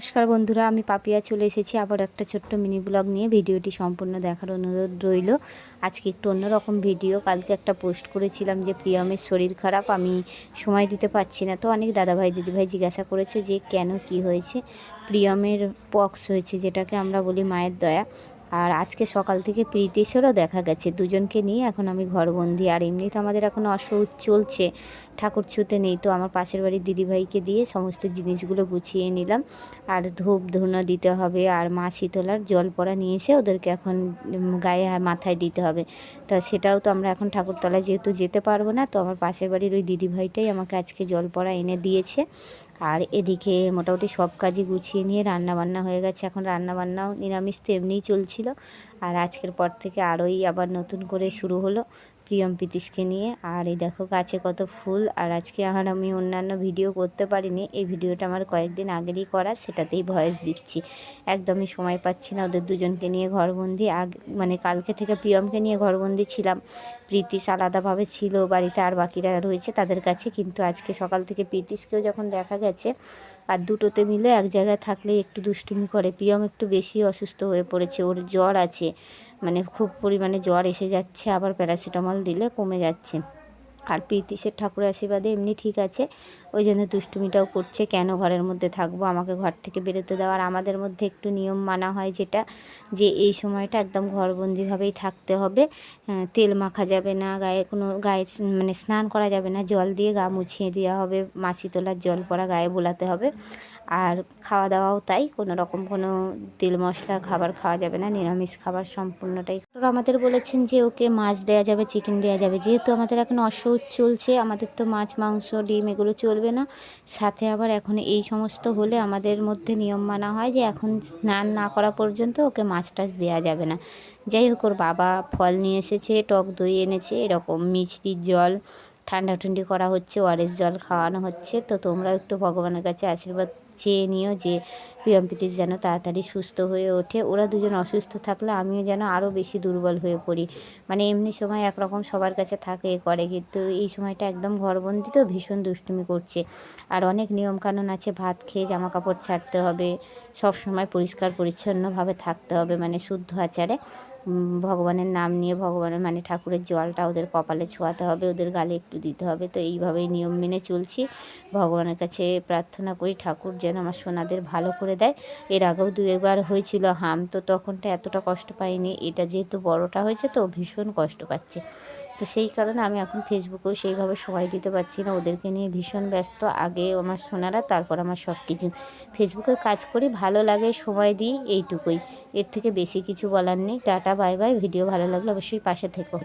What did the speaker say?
নমস্কার বন্ধুরা, আমি পাপিয়া চলে এসেছি আবার একটা ছোট্ট মিনি ব্লগ নিয়ে। ভিডিওটি সম্পূর্ণ দেখার অনুরোধ রইল। আজকে একটু অন্যরকম ভিডিও। কালকে একটা পোস্ট করেছিলাম যে, প্রিয়মের শরীর খারাপ, আমি সময় দিতে পারছি না। তো অনেক দাদাভাই, দিদিভাই জিজ্ঞাসা করেছে যে, কেন, কি হয়েছে? প্রিয়মের পক্স হয়েছে, যেটাকে আমরা বলি মায়ের দয়া। আর আজকে সকাল থেকে প্রীতিশেরও দেখা গেছে। দুজনকে নিয়ে এখন আমি ঘরবন্দি, আর এমনি তো আমাদের এখন অসৌচ চলছে। ঠাকুর ছুতে নেই, তো আমার পাশের বাড়ির দিদিভাইকে দিয়ে সমস্ত জিনিসগুলো গুছিয়ে নিলাম। আর ধূপ ধুনো দিতে হবে, আর মা শীতলার জল পড়া নিয়ে এসে ওদেরকে এখন গায়ে মাথায় দিতে হবে। তা সেটাও তো আমরা এখন ঠাকুরতলায় যেহেতু যেতে পারব না, তো আমার পাশের বাড়ির ওই দিদিভাইটাই আমাকে আজকে জল পড়া এনে দিয়েছে। আর এদিকে মোটামুটি সব কাজই গুছিয়ে নিয়ে রান্না বান্না হয়ে গেছে। এখন রান্না বান্নাও নিরামিষ তো এমনিই চলছিল। আর আজকের পর থেকে আরোই আবার নতুন করে শুরু হলো। প্রিয়ম পিতিশকে নিয়ে। আর এই দেখো গাছে কত ফুল। আর আজকে আর আমি অন্যান্য ভিডিও করতে পারিনি। এই ভিডিওটা আমার কয়েকদিন আগেরই করা, সেটাতেই ভয়েস দিচ্ছি। একদমই সময় পাচ্ছি না ওদের দুজনকে নিয়ে ঘরবন্দি। আগ মানে কালকে থেকে প্রিয়মকে নিয়ে ঘরবন্দি ছিলাম। প্রীতিশ আলাদাভাবে ছিল বাড়িতে, আর বাকিরা রয়েছে তাদের কাছে। কিন্তু আজকে সকাল থেকে প্রীতিশকেও যখন দেখা গেছে, আর দুটোতে মিলে এক জায়গায় থাকলে একটু দুষ্টুমি করে। প্রিয়ম একটু বেশি অসুস্থ হয়ে পড়েছে, ওর জ্বর আছে। মানে খুব পরিমাণে জ্বর এসে যাচ্ছে, আবার প্যারাসিটামল দিলে কমে যাচ্ছে। আর প্রীতিশের ঠাকুর আশীর্বাদে এমনি ঠিক আছে। ওই জন্য দুষ্টুমিটাও করছে, কেন ঘরের মধ্যে থাকব? আমাকে ঘর থেকে বেরোতে দেওয়ার আমাদের মধ্যে একটু নিয়ম মানা হয় যেটা, যে এই সময়টা একদম ঘরবন্দিভাবেই থাকতে হবে। তেল মাখা যাবে না, গায়ে কোনো, গায়ে মানে স্নান করা যাবে না। জল দিয়ে গা মুছিয়ে দেওয়া হবে, মাছি তোলার জল পড়া, গায়ে বোলাতে হবে। আর খাওয়া দাওয়াও তাই কোনো রকম কোনো তেল মশলা খাবার খাওয়া যাবে না, নিরামিষ খাবার সম্পূর্ণটাই। আমাদের বলেছেন যে ওকে মাছ দেওয়া যাবে চিকেন দেওয়া যাবে। যেহেতু আমাদের এখন অসৌচ চলছে, আমাদের তো মাছ, মাংস, ডিম এগুলো চলবে না, সাথে আবার এখন এই সমস্ত হলে আমাদের মধ্যে নিয়ম মানা হয় যে এখন স্নান না করা পর্যন্ত ওকে মাছ টাছ দেওয়া যাবে না। যাই হোক, ওর বাবা ফল নিয়ে এসেছে, টক দই এনেছে, এরকম মিষ্টির জল ঠান্ডা ঠান্ডি করা হচ্ছে, ওয়ারেস জল খাওয়ানো হচ্ছে। তো তোমরাও একটু ভগবানের কাছে আশীর্বাদ চেয়ে নিও যে প্রিয়ম প্রীতিশ যেন তাড়াতাড়ি সুস্থ হয়ে ওঠে। ওরা দুজন অসুস্থ থাকলে আমিও যেন আরও বেশি দুর্বল হয়ে পড়ি। মানে এমনি সময় একরকম সবার কাছে থাকে এ করে, কিন্তু এই সময়টা একদম ঘরবন্দি তো ভীষণ দুষ্টুমি করছে। আর অনেক নিয়মকানুন আছে, ভাত খেয়ে জামা কাপড় ছাড়তে হবে সব সময় পরিষ্কার পরিচ্ছন্নভাবে থাকতে হবে মানে শুদ্ধ আচারে। ভগবানের নাম নিয়ে ভগবানের মানে ঠাকুরের জলটা ওদের কপালে ছোঁয়াতে হবে, ওদের গালে একটু দিতে হবে। তো এইভাবেই নিয়ম মেনে চলছি। ভগবানের কাছে প্রার্থনা করি ঠাকুর যেন আমার সোনাদের ভালো করে দেয়। এর আগেও দু একবার হয়েছিল হাম, তো তখনটা এতটা কষ্ট পাইনি। এটা যেহেতু বড়টা হয়েছে তো ভীষণ কষ্ট পাচ্ছে। তো সেই কারণে আমি এখন ফেসবুকেও সেইভাবে সময় দিতে পারছি না। ওদেরকে নিয়ে ভীষণ ব্যস্ত। আগে আমার সোনারা, তারপর আমার সব কিছু ফেসবুকে কাজ করি, ভালো লাগে, সময় দিই, এইটুকুই। এর থেকে বেশি কিছু বলার নেই। Tata, bye bye. ভিডিও ভালো লাগলে অবশ্যই পাশে থেকো।